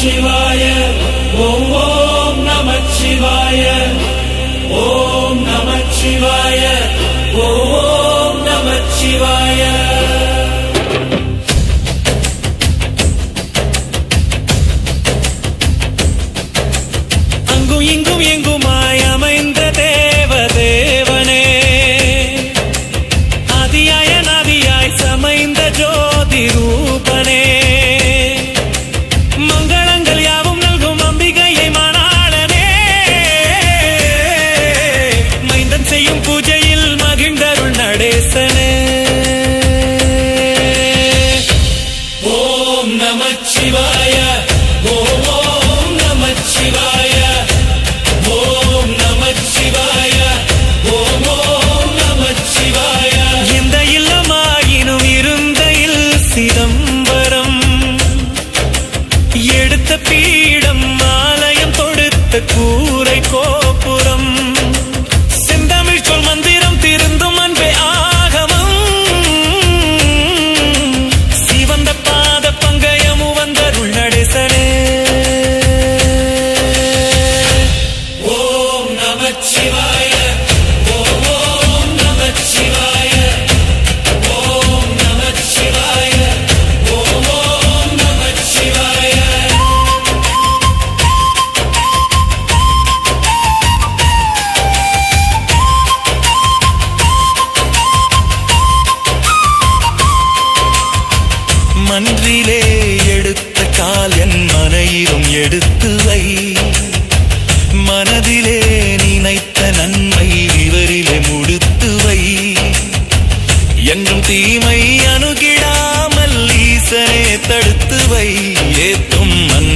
शिवाय ॐ ॐ नमः शिवाय ॐ नमः शिवाय ॐ नमः शिवाय அங்கும் இங்கும் எங்குமா नमः शिवाय மன்றிலே எடுத்த கால் என் மனையிலும் எடுத்து வை. மனதிலே தீமை அணுகிடாமல் ஈசனே தடுத்து வை ஏத்தும் மன்